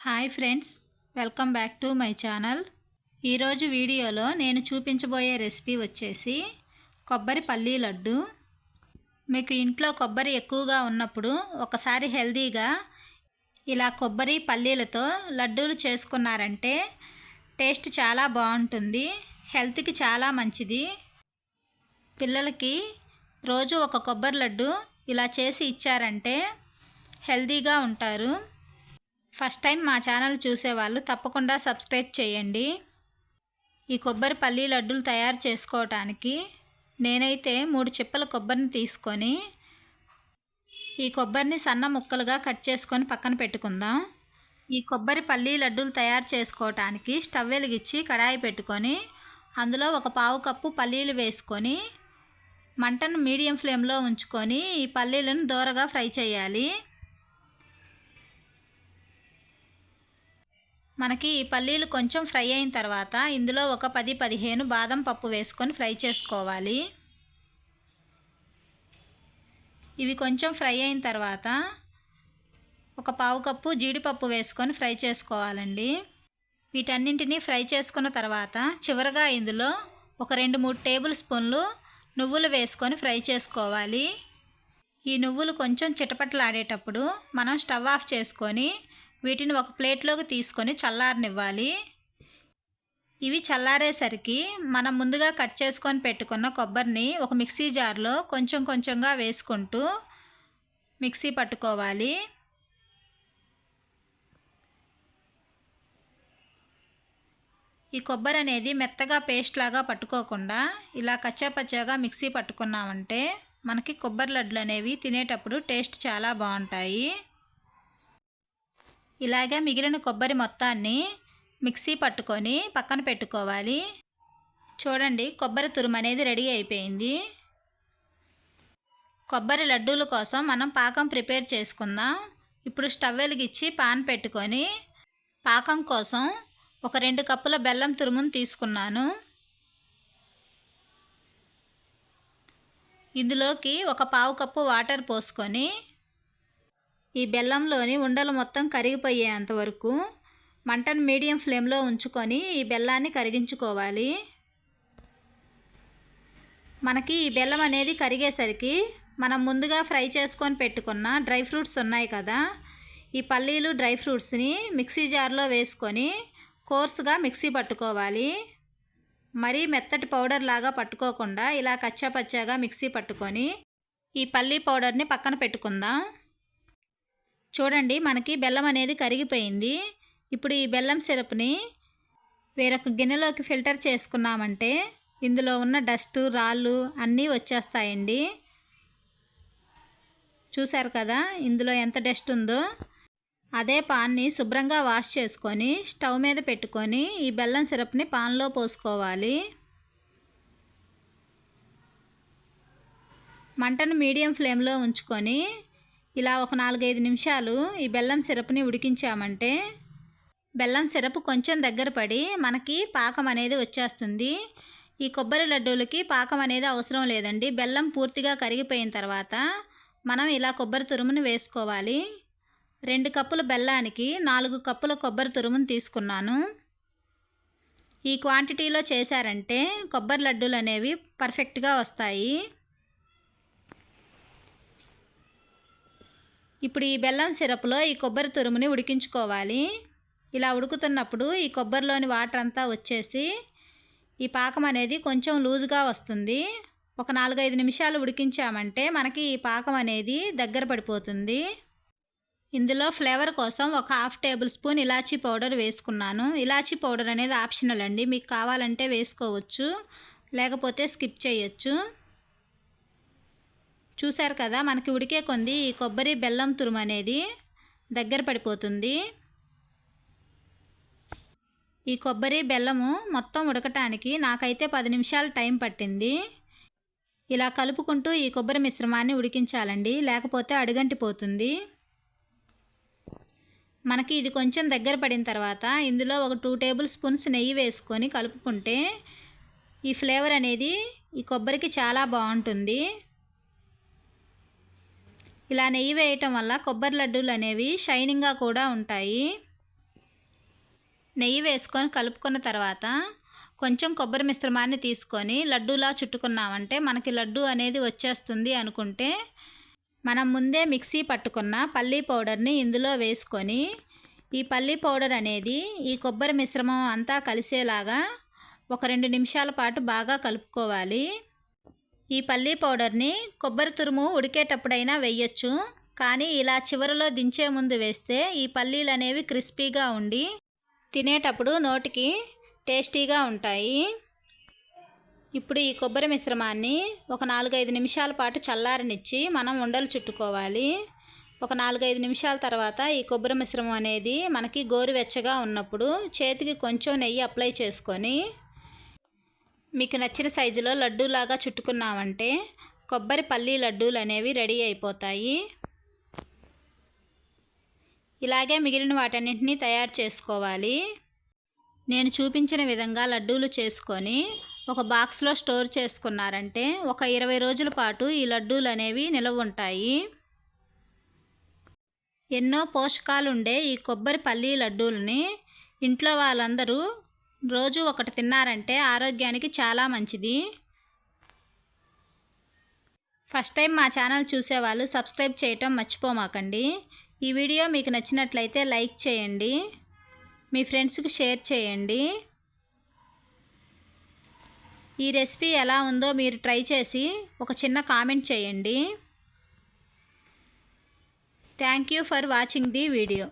Hi friends welcome back to my channel. ఈరోజు వీడియోలో నేను చూపించబోయే రెసిపీ వచ్చేసి కొబ్బరి పల్లీ లడ్డు. మీకు ఇంట్లో కొబ్బరి ఎక్కువగా ఉన్నప్పుడు ఒకసారి హెల్తీగా ఇలా కొబ్బరి పల్లీలతో లడ్డూలు చేసుకున్నారంటే టేస్ట్ చాలా బాగుంటుంది హెల్త్కి చాలా మంచిది. పిల్లలకి రోజు ఒక కొబ్బరి లడ్డు ఇలా చేసి ఇచ్చారంటే హెల్తీగా ఉంటారు. ఫస్ట్ టైం మా ఛానల్ చూసేవాళ్ళు తప్పకుండా సబ్స్క్రైబ్ చేయండి. ఈ కొబ్బరి పల్లీ లడ్డూలు తయారు చేసుకోవటానికి నేనైతే మూడు చిప్పల కొబ్బరిని తీసుకొని ఈ కొబ్బరిని సన్న ముక్కలుగా కట్ చేసుకొని పక్కన పెట్టుకుందాం. ఈ కొబ్బరి పల్లీ లడ్డూలు తయారు చేసుకోవటానికి స్టవ్ వెలిగించి కడాయి పెట్టుకొని అందులో ఒక పావు కప్పు పల్లీలు వేసుకొని మంటను మీడియం ఫ్లేమ్లో ఉంచుకొని ఈ పల్లీలను దూరగా ఫ్రై చేయాలి. మనకి ఈ పల్లీలు కొంచెం ఫ్రై అయిన తర్వాత ఇందులో ఒక పది పదిహేను బాదం పప్పు వేసుకొని ఫ్రై చేసుకోవాలి. ఇవి కొంచెం ఫ్రై అయిన తర్వాత ఒక పావు కప్పు జీడిపప్పు వేసుకొని ఫ్రై చేసుకోవాలండి. వీటన్నింటినీ ఫ్రై చేసుకున్న తర్వాత చివరగా ఇందులో ఒక రెండు మూడు టేబుల్ స్పూన్లు నువ్వులు వేసుకొని ఫ్రై చేసుకోవాలి. ఈ నువ్వులు కొంచెం చిటపట్లాడేటప్పుడు మనం స్టవ్ ఆఫ్ చేసుకొని వీటిని ఒక ప్లేట్లోకి తీసుకొని చల్లారనివ్వాలి. ఇవి చల్లారేసరికి మనం ముందుగా కట్ చేసుకొని పెట్టుకున్న కొబ్బరిని ఒక మిక్సీ జార్లో కొంచెం కొంచెంగా వేసుకుంటూ మిక్సీ పట్టుకోవాలి. ఈ కొబ్బరి అనేది మెత్తగా పేస్ట్ లాగా పట్టుకోకుండా ఇలా కచ్చాపచ్చాగా మిక్సీ పట్టుకున్నామంటే మనకి కొబ్బరి లడ్లు అనేవి తినేటప్పుడు టేస్ట్ చాలా బాగుంటాయి. ఇలాగే మిగిలిన కొబ్బరి మొత్తాన్ని మిక్సీ పట్టుకొని పక్కన పెట్టుకోవాలి. చూడండి కొబ్బరి తురుము అనేది రెడీ అయిపోయింది. కొబ్బరి లడ్డూల కోసం మనం పాకం ప్రిపేర్ చేసుకుందాం. ఇప్పుడు స్టవ్ వెలిగించి పాన్ పెట్టుకొని పాకం కోసం ఒక రెండు కప్పుల బెల్లం తురుమును తీసుకున్నాను. ఇందులోకి ఒక పావు కప్పు వాటర్ పోసుకొని ఈ బెల్లంలోని ఉండలు మొత్తం కరిగిపోయేంత వరకు మంటను మీడియం ఫ్లేమ్లో ఉంచుకొని ఈ బెల్లాన్ని కరిగించుకోవాలి. మనకి ఈ బెల్లం అనేది కరిగేసరికి మనం ముందుగా ఫ్రై చేసుకొని పెట్టుకున్న డ్రై ఫ్రూట్స్ ఉన్నాయి కదా ఈ పల్లీలు డ్రై ఫ్రూట్స్ని మిక్సీ జార్లో వేసుకొని కోర్సుగా మిక్సీ పట్టుకోవాలి. మరీ మెత్తటి పౌడర్ లాగా పట్టుకోకుండా ఇలా కచ్చాపచ్చాగా మిక్సీ పట్టుకొని ఈ పల్లీ పౌడర్ని పక్కన పెట్టుకుందాం. చూడండి మనకి బెల్లం అనేది కరిగిపోయింది. ఇప్పుడు ఈ బెల్లం సిరప్ని వేరొక గిన్నెలోకి ఫిల్టర్ చేసుకున్నామంటే ఇందులో ఉన్న డస్ట్ రాళ్ళు అన్నీ వచ్చేస్తాయండి. చూశారు కదా ఇందులో ఎంత డస్ట్ ఉందో? అదే పాన్ని శుభ్రంగా వాష్ చేసుకొని స్టవ్ మీద పెట్టుకొని ఈ బెల్లం సిరప్ని పాన్లో పోసుకోవాలి. మంటను మీడియం ఫ్లేమ్లో ఉంచుకొని ఇలా ఒక నాలుగైదు నిమిషాలు ఈ బెల్లం సిరప్ని ఉడికించామంటే బెల్లం సిరప్ కొంచెం దగ్గర పడి మనకి పాకం అనేది వచ్చేస్తుంది. ఈ కొబ్బరి లడ్డూలకి పాకం అనేది అవసరం లేదండి. బెల్లం పూర్తిగా కరిగిపోయిన తర్వాత మనం ఇలా కొబ్బరి తురుముని వేసుకోవాలి. రెండు కప్పుల బెల్లానికి నాలుగు కప్పుల కొబ్బరి తురుమును తీసుకున్నాను. ఈ క్వాంటిటీలో చేశారంటే కొబ్బరి లడ్డూలు అనేవి పర్ఫెక్ట్గా వస్తాయి. ఇప్పుడు ఈ బెల్లం సిరప్లో ఈ కొబ్బరి తురుముని ఉడికించుకోవాలి. ఇలా ఉడుకుతున్నప్పుడు ఈ కొబ్బరిలోని వాటర్ అంతా వచ్చేసి ఈ పాకం అనేది కొంచెం లూజుగా వస్తుంది. ఒక నాలుగైదు నిమిషాలు ఉడికించామంటే మనకి ఈ పాకం అనేది దగ్గర పడిపోతుంది. ఇందులో ఫ్లేవర్ కోసం ఒక హాఫ్ టేబుల్ స్పూన్ ఇలాచీ పౌడర్ వేసుకున్నాను. ఇలాచీ పౌడర్ అనేది ఆప్షనల్ అండి. మీకు కావాలంటే వేసుకోవచ్చు. లేకపోతే స్కిప్ చేయొచ్చు. చూశారు కదా మనకి ఉడికే కొంది ఈ కొబ్బరి బెల్లం తురుము అనేది దగ్గర పడిపోతుంది. ఈ కొబ్బరి బెల్లము మొత్తం ఉడకటానికి నాకైతే పది నిమిషాలు టైం పట్టింది. ఇలా కలుపుకుంటూ ఈ కొబ్బరి మిశ్రమాన్ని ఉడికించాలండి లేకపోతే అడుగంటిపోతుంది. మనకి ఇది కొంచెం దగ్గర పడిన తర్వాత ఇందులో ఒక టూ టేబుల్ స్పూన్స్ నెయ్యి వేసుకొని కలుపుకుంటే ఈ ఫ్లేవర్ అనేది ఈ కొబ్బరికి చాలా బాగుంటుంది. ఇలా నెయ్యి వేయటం వల్ల కొబ్బరి లడ్డూలు అనేవి షైనింగ్గా కూడా ఉంటాయి. నెయ్యి వేసుకొని కలుపుకున్న తర్వాత కొంచెం కొబ్బరి మిశ్రమాన్ని తీసుకొని లడ్డూలా చుట్టుకున్నామంటే మనకి లడ్డు అనేది వచ్చేస్తుంది అనుకుంటే మనం ముందే మిక్సీ పట్టుకున్న పల్లీ పౌడర్ని ఇందులో వేసుకొని ఈ పల్లీ పౌడర్ అనేది ఈ కొబ్బరి మిశ్రమం అంతా కలిసేలాగా ఒక రెండు నిమిషాల పాటు బాగా కలుపుకోవాలి. ఈ పల్లీ పౌడర్ని కొబ్బరి తురుము ఉడికేటప్పుడైనా వేయచ్చు. కానీ ఇలా చివరిలో దించే ముందు వేస్తే ఈ పల్లీలు అనేవి క్రిస్పీగా ఉండి తినేటప్పుడు నోటికి టేస్టీగా ఉంటాయి. ఇప్పుడు ఈ కొబ్బరి మిశ్రమాన్ని ఒక నాలుగైదు నిమిషాల పాటు చల్లారనిచ్చి మనం ఉండలు చుట్టుకోవాలి. ఒక నాలుగైదు నిమిషాల తర్వాత ఈ కొబ్బరి మిశ్రమం అనేది మనకి గోరువెచ్చగా ఉన్నప్పుడు చేతికి కొంచెం నెయ్యి అప్లై చేసుకొని మీకు నచ్చిన సైజులో లడ్డూలాగా చుట్టుకున్నామంటే కొబ్బరి పల్లీ లడ్డూలు అనేవి రెడీ అయిపోతాయి. ఇలాగే మిగిలిన వాటన్నింటినీ తయారు చేసుకోవాలి. నేను చూపించిన విధంగా లడ్డూలు చేసుకొని ఒక బాక్స్లో స్టోర్ చేసుకున్నారంటే ఒక ఇరవై రోజుల పాటు ఈ లడ్డూలు అనేవి నిలవ ఉంటాయి. ఎన్నో పోషకాలుండే ఈ కొబ్బరి పల్లీ లడ్డూలని ఇంట్లో వాళ్ళందరూ రోజు ఒకటి తిన్నారంటే ఆరోగ్యానికి చాలా మంచిది. ఫస్ట్ టైం మా ఛానల్ చూసేవాళ్ళు సబ్స్క్రైబ్ చేయటం మర్చిపోమాకండి. ఈ వీడియో మీకు నచ్చినట్లయితే లైక్ చేయండి. మీ ఫ్రెండ్స్కి షేర్ చేయండి. ఈ రెసిపీ ఎలా ఉందో మీరు ట్రై చేసి ఒక చిన్న కామెంట్ చేయండి. Thank you for watching the video.